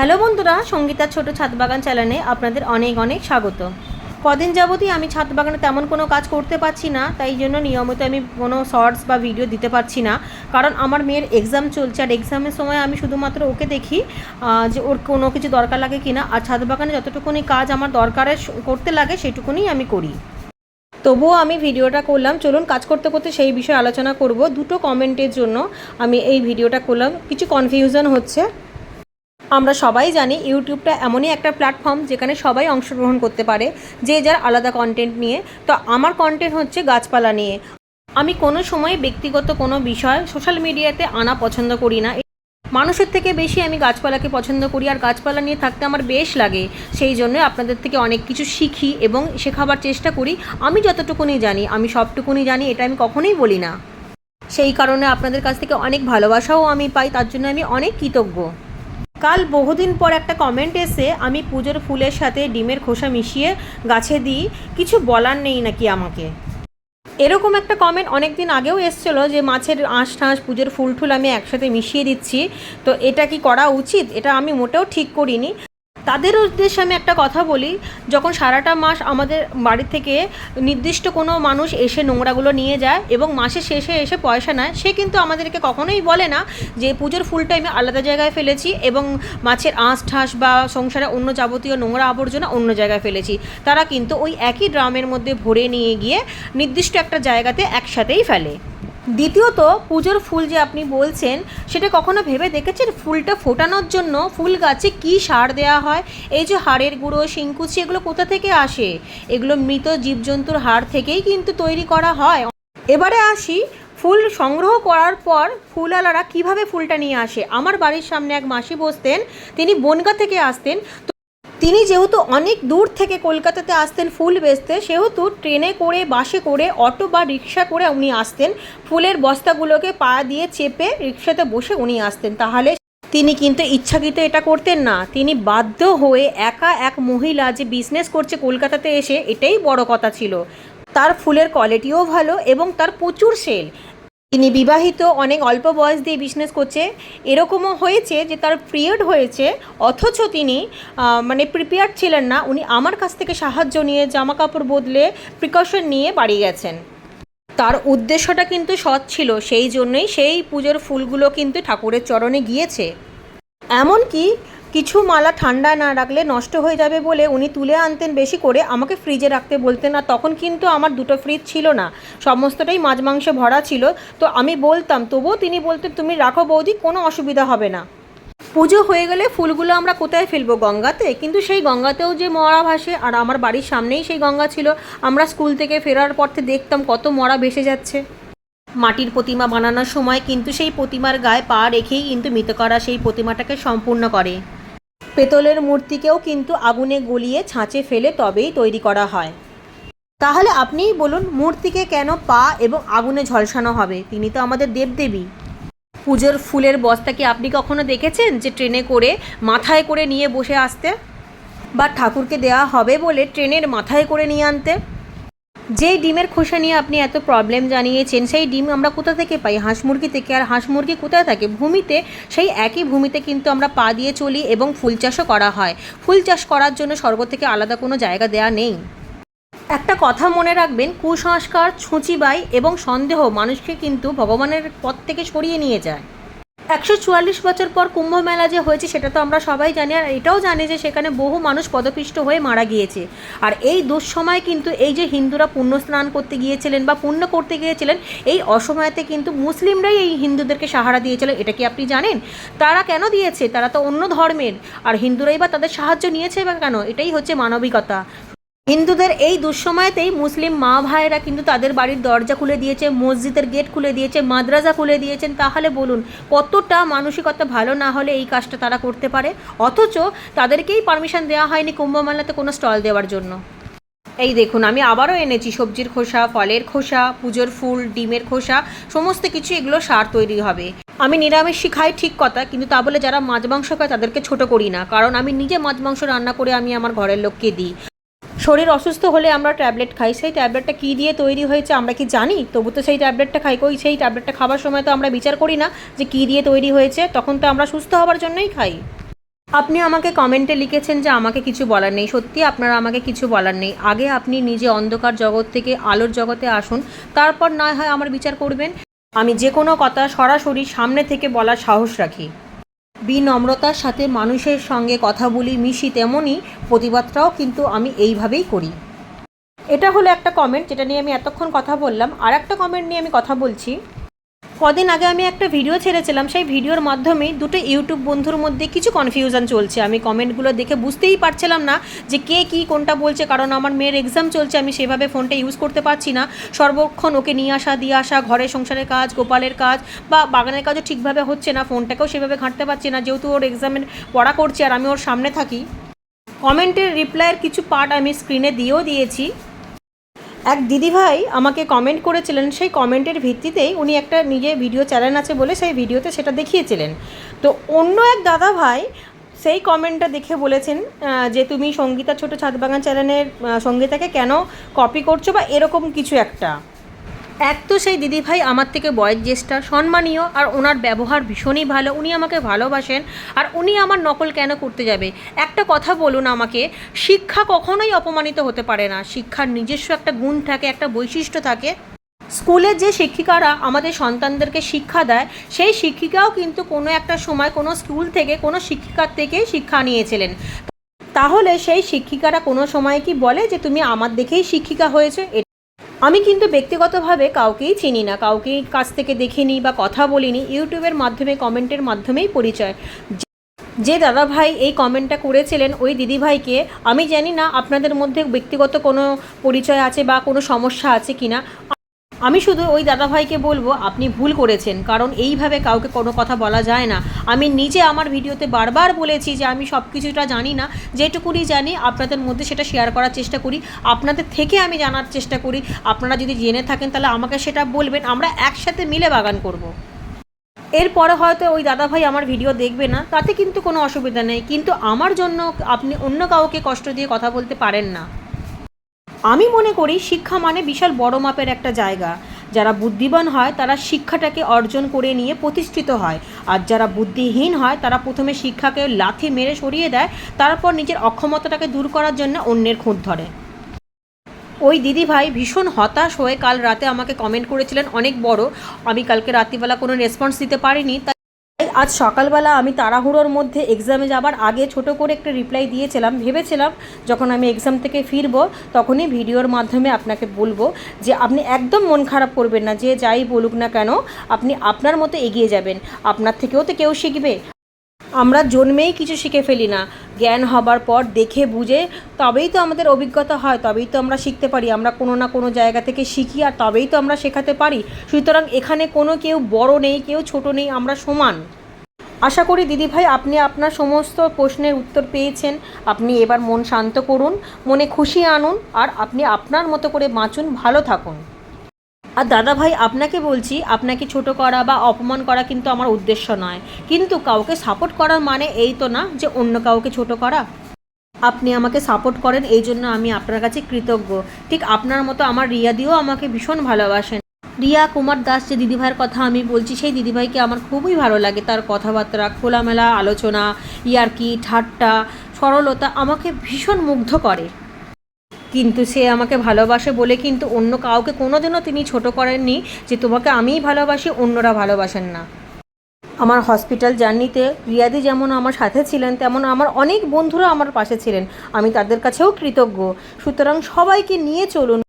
Hello বন্ধুরা, সঙ্গীতার ছোট ছাদ বাগান চ্যানেলে আপনাদের অনেক অনেক স্বাগত। কদিন যাবতই আমি ছাদ বাগানে তেমন কোনো কাজ করতে পারছি না, তাই জন্য নিয়মিত আমি কোনো শর্টস বা ভিডিও দিতে পারছি না। কারণ আমার মেয়ের এক্সাম চলছে, আর এক্সামের সময় আমি শুধুমাত্র ওকে দেখি যে ওর কোনো কিছু দরকার লাগে কিনা। আর ছাদ বাগানে যতটুকুনি কাজ আমার দরকারের স- করতে লাগে সেটুকুনি আমি করি। তবুও আমি ভিডিওটা করলাম। চলুন কাজ করতে করতে সেই বিষয়ে আলোচনা করব। দুটো কমেন্টের জন্য আমি এই ভিডিওটা করলাম। কিছু কনফিউশন হচ্ছে। আমরা সবাই জানি ইউটিউবটা এমনই একটা প্ল্যাটফর্ম যেখানে সবাই অংশগ্রহণ করতে পারে, যে যার আলাদা কন্টেন্ট নিয়ে। তো আমার কন্টেন্ট হচ্ছে গাছপালা নিয়ে। আমি কোনো সময় ব্যক্তিগত কোনো বিষয় সোশ্যাল মিডিয়াতে আনা পছন্দ করি না। মানুষের থেকে বেশি আমি গাছপালাকে পছন্দ করি, আর গাছপালা নিয়ে থাকতে আমার বেশ লাগে। সেই জন্য আপনাদের থেকে অনেক কিছু শিখি এবং শেখাবার চেষ্টা করি। আমি যতটুকুনি জানি, আমি সবটুকুনি জানি, এটা আমি কখনোই বলি না। সেই কারণে আপনাদের কাছ থেকে অনেক ভালোবাসাও আমি পাই, তার জন্য আমি অনেক কৃতজ্ঞ। কাল বহুদিন পর একটা কমেন্ট এসে আমি পুজোর ফুলের সাথে ডিমের খোসা মিশিয়ে গাছে দিই, কিছু বলার নেই নাকি আমাকে? এরকম একটা কমেন্ট অনেক দিন আগেও এসেছিল যে মাছের আঁশ ঠাঁস পুজোর ফুল টুল আমি একসাথে মিশিয়ে দিচ্ছি, তো এটা কি করা উচিত? এটা আমি মোটেও ঠিক করিনি। তাদের উদ্দেশ্যে আমি একটা কথা বলি, যখন সারাটা মাস আমাদের বাড়ি থেকে নির্দিষ্ট কোনো মানুষ এসে নোংরাগুলো নিয়ে যায় এবং মাসের শেষে এসে পয়সা নেয়, সে কিন্তু আমাদেরকে কখনোই বলে না যে পুজোর ফুলটা আমি আলাদা জায়গায় ফেলেছি এবং মাছের আঁশ ঠাঁস বা সংসারে অন্য যাবতীয় নোংরা আবর্জনা অন্য জায়গায় ফেলেছি। তারা কিন্তু ওই একই ড্রামের মধ্যে ভরে নিয়ে গিয়ে নির্দিষ্ট একটা জায়গাতে একসাথেই ফেলে। দ্বিতীয়ত, পুজোর ফুল যে আপনি বলছেন, সেটা কখনো ভেবে দেখেছেন? ফুলটা ফোটানোর জন্য ফুল গাছে কী সার দেওয়া হয়? এই যে হাড়ের গুঁড়ো, শিংকুচি, এগুলো কোথা থেকে আসে? এগুলো মৃত জীবজন্তুর হাড় থেকেই কিন্তু তৈরি করা হয়। এবারে আসি, ফুল সংগ্রহ করার পর ফুলওয়ালারা কীভাবে ফুলটা নিয়ে আসে? আমার বাড়ির সামনে এক মাসি বসতেন, তিনি বনগা থেকে আসতেন তিনি যেহেতু অনেক দূর থেকে কলকাতাতে আসতেন ফুল বেচতে, সেহেতু ট্রেনে করে, বাসে করে, অটো বা রিক্সা করে উনি আসতেন। ফুলের বস্তাগুলোকে পা দিয়ে চেপে রিক্সাতে বসে উনি আসতেন। তাহলে তিনি কিন্তু ইচ্ছাকৃত এটা করতেন না। তিনি বাধ্য হয়ে একা এক মহিলা যে বিজনেস করছে কলকাতাতে এসে, এটাই বড় কথা ছিল। তার ফুলের কোয়ালিটিও ভালো এবং তার প্রচুর সেল তিনি বিবাহিত, অনেক অল্প বয়স দিয়ে বিজনেস করছে। এরকমও হয়েছে যে তার পিরিয়ড হয়েছে, অথচ তিনি মানে প্রিপেয়ার ছিলেন না। উনি আমার কাছ থেকে সাহায্য নিয়ে জামা কাপড় বদলে প্রিকশন নিয়ে বাড়ি গেছেন। তার উদ্দেশ্যটা কিন্তু সৎ ছিল। সেই জন্যই সেই পুজোর ফুলগুলো কিন্তু ঠাকুরের চরণে গিয়েছে। এমনকি কিছু মালা ঠান্ডা না রাখলে নষ্ট হয়ে যাবে বলে উনি তুলে আনতেন বেশি করে, আমাকে ফ্রিজে রাখতে বলতেন। না তখন কিন্তু আমার দুটো ফ্রিজ ছিল না, সমস্তটাই মাছ মাংসে ভরা ছিল। তো আমি বলতাম, তবুও তিনি বলতেন তুমি রাখো বৌদি, কোনো অসুবিধা হবে না। পুজো হয়ে গেলে ফুলগুলো আমরা কোথায় ফেলব? গঙ্গাতে? কিন্তু সেই গঙ্গাতেও যে মরা ভাসে, আর আমার বাড়ির সামনেই সেই গঙ্গা ছিল। আমরা স্কুল থেকে ফেরার পথে দেখতাম কত মরা ভেসে যাচ্ছে। মাটির প্রতিমা বানানোর সময় কিন্তু সেই প্রতিমার গায়ে পা রেখেই কিন্তু মৃত করা সেই প্রতিমাটাকে সম্পূর্ণ করে। পেতলের মূর্তিকেও কিন্তু আগুনে গলিয়ে ছাঁচে ফেলে তবেই তৈরি করা হয়। তাহলে আপনিই বলুন, মূর্তিকে কেন পা এবং আগুনে ঝলসানো হবে? তিনি তো আমাদের দেবদেবী। পুজোর ফুলের বস্তা কি আপনি কখনো দেখেছেন যে ট্রেনে করে, মাথায় করে নিয়ে বসে আসতে? বা ঠাকুরকে দেওয়া হবে বলে ট্রেনের মাথায় করে নিয়ে আনতে? যেই ডিমের খোসা নিয়ে আপনি এত প্রবলেম জানিয়েছেন, সেই ডিম আমরা কোথা থেকে পাই? হাঁস মুরগি থেকে। আর হাঁস মুরগি কোথায় থাকে? ভূমিতে সেই একই ভূমিতে কিন্তু আমরা পা দিয়ে চলি এবং ফুল চাষও করা হয়। ফুল চাষ করার জন্য সর্ব থেকে আলাদা কোনো জায়গা দেওয়া নেই। একটা কথা মনে রাখবেন, কুসংস্কার, ছুঁচিবাই এবং সন্দেহ মানুষকে কিন্তু ভগবানের পথ থেকে সরিয়ে নিয়ে যায়। একশো চুয়াল্লিশ বছর পর কুম্ভ মেলা যে হয়েছে, সেটা তো আমরা সবাই জানি, আর এটাও জানি যে সেখানে বহু মানুষ পদপিষ্ট হয়ে মারা গিয়েছে। আর এই দুঃসময় কিন্তু এই যে হিন্দুরা পুণ্য স্নান করতে গিয়েছিলেন বা পুণ্য করতে গিয়েছিলেন, এই অসময়তে কিন্তু মুসলিমরাই এই হিন্দুদেরকে সাহারা দিয়েছিল, এটা কি আপনি জানেন? তারা কেন দিয়েছে? তারা তো অন্য ধর্মের। আর হিন্দুরাই বা তাদের সাহায্য নিয়েছে বা কেন? এটাই হচ্ছে মানবিকতা। হিন্দুদের এই দুঃসময়তেই মুসলিম মা ভাইয়েরা কিন্তু তাদের বাড়ির দরজা খুলে দিয়েছে, মসজিদের গেট খুলে দিয়েছে মাদ্রাসা খুলে দিয়েছেন। তাহলে বলুন, কতটা মানসিকতা ভালো না হলে এই কাজটা তারা করতে পারে? অথচ তাদেরকেই পারমিশন দেওয়া হয়নি কুম্ভমেলাতে কোনো স্টল দেওয়ার জন্য। এই দেখুন, আমি আবারও এনেছি সবজির খোসা, ফলের খোসা, পুজোর ফুল, ডিমের খোসা, সমস্ত কিছু এগুলো সার তৈরি হবে। আমি নিরামিষ খাই ঠিক কথা, কিন্তু তা বলে যারা মাছ মাংস খায় তাদেরকে ছোট করি না, কারণ আমি নিজে মাছ মাংস রান্না করে আমি আমার ঘরের লোককে দিই। শরীর অসুস্থ হলে আমরা ট্যাবলেট খাই। সেই ট্যাবলেটটা কী দিয়ে তৈরি হয়েছে আমরা কি জানি? তবু তো সেই ট্যাবলেটটা খাই। কই সেই ট্যাবলেটটা খাবার সময় তো আমরা বিচার করি না যে কী দিয়ে তৈরি হয়েছে। তখন তো আমরা সুস্থ হওয়ার জন্যই খাই। আপনি আমাকে কমেন্টে লিখেছেন যে আমাকে কিছু বলার নেই। সত্যি আপনারা আমাকে কিছু বলার নেই। আগে আপনি নিজে অন্ধকার জগৎ থেকে আলোর জগতে আসুন। তারপর না হয় আমার বিচার করবেন। আমি যে কোনো কথা সরাসরি সামনে থেকে বলার সাহস রাখি। বিনম্রতার সাথে মানুষের সঙ্গে কথা বলি, মিশি তেমনই। প্রতিবাদটাও কিন্তু আমি এইভাবেই করি। এটা হলো একটা কমেন্ট যেটা নিয়ে আমি এতক্ষণ কথা বললাম। আর একটা কমেন্ট নিয়ে আমি কথা বলছি। কদিন আগে আমি একটা ভিডিও ছেড়েছিলাম, সেই ভিডিওর মাধ্যমে দুটো ইউটিউব বন্ধুর মধ্যে কিছু কনফিউশন চলছে। আমি কমেন্টগুলো দেখে বুঝতেই পারছিলাম না যে কে কী কোনটা বলছে, কারণ আমার মেয়ের এক্সাম চলছে, আমি সেভাবে ফোনটা ইউজ করতে পারছি না। সর্বক্ষণ ওকে নিয়ে আসা, দিয়ে আসা ঘরের সংসারের কাজ, গোপালের কাজ, বা বাগানের কাজও ঠিকভাবে হচ্ছে না ফোনটাকেও সেভাবে ঘাঁটতে পারছি না, যেহেতু ওর এক্সামের পড়া করছে আর আমি ওর সামনে থাকি। কমেন্টের রিপ্লাইয়ের কিছু পার্ট আমি স্ক্রিনে দিয়েও দিয়েছি। এক দিদিভাই আমাকে কমেন্ট করেছিলেন, সেই কমেন্টের ভিত্তিতেই উনি একটা নিজে ভিডিও চ্যানেল আছে বলে সেই ভিডিওতে সেটা দেখিয়েছিলেন। তো অন্য এক দাদা ভাই সেই কমেন্টটা দেখে বলেছেন যে তুমি সঙ্গীতা ছোট ছাদবাগান চ্যানেলের সঙ্গীতাকে কেন কপি করছ বা এরকম কিছু একটা। এক তো সেই দিদিভাই আমার থেকে বয়স জ্যেষ্ঠা, সম্মানীয়, আর ওনার ব্যবহার ভীষণই ভালো, উনি আমাকে ভালোবাসেন, আর উনি আমার নকল কেন করতে যাবে? একটা কথা বলুন আমাকে, শিক্ষা কখনোই অপমানিত হতে পারে না, শিক্ষার নিজস্ব একটা গুণ থাকে, একটা বৈশিষ্ট্য থাকে। স্কুলের যে শিক্ষিকারা আমাদের সন্তানদেরকে শিক্ষা দেয়, সেই শিক্ষিকাও কিন্তু কোনো একটা সময় কোনো স্কুল থেকে, কোনো শিক্ষিকার থেকেই শিক্ষা নিয়েছিলেন। তাহলে সেই শিক্ষিকারা কোনো সময় কি বলে যে, তুমি আমার দেখেই শিক্ষিকা হয়েছে? আমি কিন্তু ব্যক্তিগতভাবে কাউকেই চিনি না, কাউকেই কাছ থেকে দেখিনি বা কথা বলিনি। ইউটিউবের মাধ্যমে, কমেন্টের মাধ্যমেই পরিচয়। যে- দাদাভাই দাদা ভাই এই কমেন্টটা করেছিলেন, ওই দিদিভাইকে আমি জানি না আপনাদের মধ্যে ব্যক্তিগত কোনো পরিচয় আছে বা কোনো সমস্যা আছে কিনা। আমি শুধু ওই দাদাভাইকে বলব, আপনি ভুল করেছেন, কারণ এইভাবে কাউকে কোনো কথা বলা যায় না। আমি নিজে আমার ভিডিওতে বারবার বলেছি যে আমি সব কিছুটা জানি না, যেটুকুনি জানি আপনাদের মধ্যে সেটা শেয়ার করার চেষ্টা করি, আপনাদের থেকে আমি জানার চেষ্টা করি। আপনারা যদি জেনে থাকেন, তাহলে আমাকে সেটা বলবেন, আমরা একসাথে মিলে বাগান করব। এরপরে হয়তো ওই দাদাভাই আমার ভিডিও দেখবে না, তাতে কিন্তু কোনো অসুবিধা নেই, কিন্তু আমার জন্য আপনি অন্য কাউকে কষ্ট দিয়ে কথা বলতে পারেন না। আমি মনে করি শিক্ষা মানে বিশাল বড় মাপের একটা জায়গা। যারা বুদ্ধিমান হয়, তারা শিক্ষাটাকে অর্জন করে নিয়ে প্রতিষ্ঠিত হয়। আর যারা বুদ্ধিহীন হয়, তারা প্রথমে শিক্ষাকে লাথি মেরে সরিয়ে দেয়, তারপর নিজের অক্ষমতাটাকে দূর করার জন্য অন্যের খুঁত ধরে। ওই দিদিভাই ভীষণ হতাশ হয়ে কাল রাতে আমাকে কমেন্ট করেছিলেন, অনেক বড়। আমি কালকে রাত্রিবেলা কোনো রেসপন্স দিতে পারিনি। আজ সকালবেলা আমি তাড়াহুড়োর মধ্যে এক্সামে যাবার আগে ছোট করে একটা রিপ্লাই দিয়েছিলাম, ভেবেছিলাম যখন আমি এক্সাম থেকে ফিরবো তখনই ভিডিওর মাধ্যমে আপনাকে বলব যে আপনি একদম মন খারাপ করবেন না, যে যাই বলুক না কেন, আপনি আপনার মতো এগিয়ে যাবেন, আপনার থেকেও তো কেউ শিখবে। আমরা জন্মেই কিছু শিখে ফেলি না, জ্ঞান হবার পর দেখে বুঝে তবেই তো আমাদের অভিজ্ঞতা হয়, তবেই তো আমরা শিখতে পারি, আমরা কোনো না কোনো জায়গা থেকে শিখি আর তবেই তো আমরা শেখাতে পারি। সুতরাং এখানে কোনো কেউ বড় নেই, কেউ ছোট নেই, আমরা সমান। আশা করি দিদিভাই, আপনি আপনার সমস্ত প্রশ্নের উত্তর পেয়েছেন। আপনি এবার মন শান্ত করুন, মনে খুশি আনুন, আর আপনি আপনার মতো করে বাঁচুন, ভালো থাকুন। আর দাদা ভাই আপনাকে বলছি, আপনাকে ছোট করা বা অপমান করা কিন্তু আমার উদ্দেশ্য নয়। কিন্তু কাউকে সাপোর্ট করার মানে এই তো না যে অন্য কাউকে ছোট করা। আপনি আমাকে সাপোর্ট করেন, এই জন্য আমি আপনার কাছে কৃতজ্ঞ। ঠিক আপনার মতো আমার রিয়াদিও আমাকে ভীষণ ভালোবাসেন। রিয়া কুমার দাস যে দিদিভাইয়ের কথা আমি বলছি, সেই দিদিভাইকে আমার খুবই ভালো লাগে। তার কথাবার্তা, খোলামেলা আলোচনা, ইয়ার্কি, ঠাট্টা, সরলতা আমাকে ভীষণ মুগ্ধ করে। কিন্তু সে আমাকে ভালোবাসে বলে কিন্তু অন্য কাউকে কোনোদিনও তিনি ছোট করেননি যে তোমাকে আমিই ভালোবাসি, অন্যরা ভালোবাসেন না। আমার হসপিটাল জার্নিতে রিয়াদি যেমন আমার সাথে ছিলেন, তেমন আমার অনেক বন্ধুরা আমার পাশে ছিলেন। আমি তাদের কাছেও কৃতজ্ঞ। সুতরাং সবাইকে নিয়ে চলুন।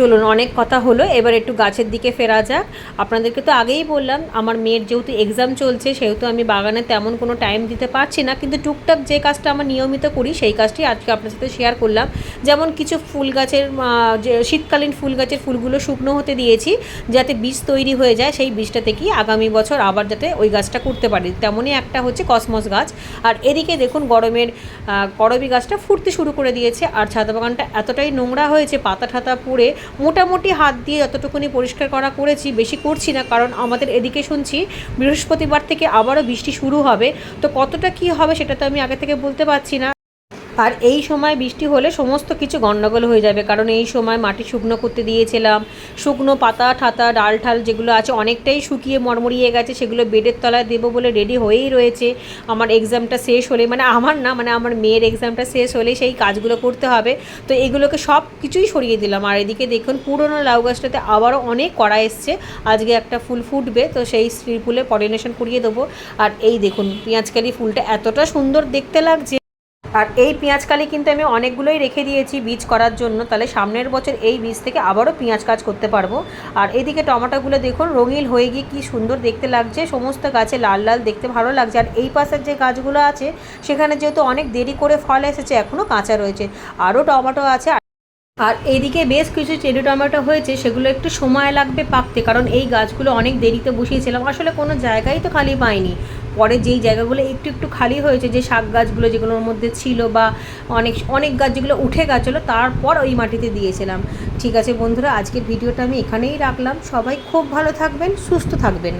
চলুন, অনেক কথা হলো, এবার একটু গাছের দিকে ফেরা যাক। আপনাদেরকে তো আগেই বললাম, আমার মেয়ের যেহেতু এক্সাম চলছে, সেহেতু আমি বাগানে তেমন কোনো টাইম দিতে পারছি না, কিন্তু টুকটাক যে কাজটা আমার নিয়মিত করি, সেই কাজটি আজকে আপনার সাথে শেয়ার করলাম। যেমন কিছু ফুল গাছের যে শীতকালীন ফুল গাছের ফুলগুলো শুকনো হতে দিয়েছি, যাতে বীজ তৈরি হয়ে যায়, সেই বীজটা থেকেই আগামী বছর আবার যাতে ওই গাছটা করতে পারি। তেমনই একটা হচ্ছে কসমস গাছ। আর এদিকে দেখুন, গরমের করবি গাছটা ফুটতে শুরু করে দিয়েছে, আর ছাদা বাগানটা এতটাই নোংরা হয়েছে পাতা ঠাতা পুড়ে মোটামুটি হাত দিয়ে যতটুকুনি পরিষ্কার করা করেছি, বেশি করছি না, কারণ আমাদের এদিকে শুনছি বৃহস্পতিবার থেকে আবারও বৃষ্টি শুরু হবে। তো কতটা কি হবে সেটা তো আমি আগে থেকে বলতে পারছি না। আর এই সময় বৃষ্টি হলে সমস্ত কিছু গণ্ডগোল হয়ে যাবে, কারণ এই সময় মাটি শুকনো করতে দিয়েছিলাম। শুকনো পাতা, ঠাতা, ডাল ঠাল যেগুলো আছে অনেকটাই শুকিয়ে মরমরিয়ে গেছে, সেগুলো বেডের তলায় দেবো বলে রেডি হয়েই রয়েছে। আমার এক্সামটা শেষ হলে মানে আমার না মানে আমার মেয়ের এক্সামটা শেষ হলে সেই কাজগুলো করতে হবে। তো এগুলোকে সব কিছুই সরিয়ে দিলাম। আর এদিকে দেখুন, পুরোনো লাউ গাছটাতে আবারও অনেক কড়া এসছে। আজকে একটা ফুল ফুটবে, তো সেই স্ত্রী ফুলে পলিনেশন করিয়ে দেবো। আর এই দেখুন পেঁয়াজকালি ফুলটা এতটা সুন্দর দেখতে লাগছে। আর এই পেঁয়াজকালি কিন্তু আমি অনেকগুলোই রেখে দিয়েছি বীজ করার জন্য। তাহলে সামনের বছর এই বীজ থেকে আবারও পেঁয়াজ কাজ করতে পারব। আর এদিকে টমেটোগুলো দেখুন, রঙিন হয়ে গিয়ে কি সুন্দর দেখতে লাগছে। সমস্ত গাছে লাল লাল দেখতে ভালো লাগছে। আর এই পাশের যে গাছগুলো আছে, সেখানে যেহেতু অনেক দেরি করে ফল এসেছে এখনও কাঁচা রয়েছে। আরও টমেটো আছে। আর এইদিকে বেশ কিছু চেরি টমেটো হয়েছে, সেগুলো একটু সময় লাগবে পাকতে। কারণ এই গাছগুলো অনেক দেরিতে বসিয়েছিলাম। আসলে কোনো জায়গায় তো খালি পাইনি। পরে যেই জায়গাগুলো একটু একটু খালি হয়েছে, যে শাক গাছগুলো যেগুলোর মধ্যে ছিল বা অনেক অনেক গাছ যেগুলো উঠে গেছিল, তারপর ওই মাটিতে দিয়েছিলাম। ঠিক আছে বন্ধুরা, আজকের ভিডিওটা আমি এখানেই রাখলাম। সবাই খুব ভালো থাকবেন, সুস্থ থাকবেন।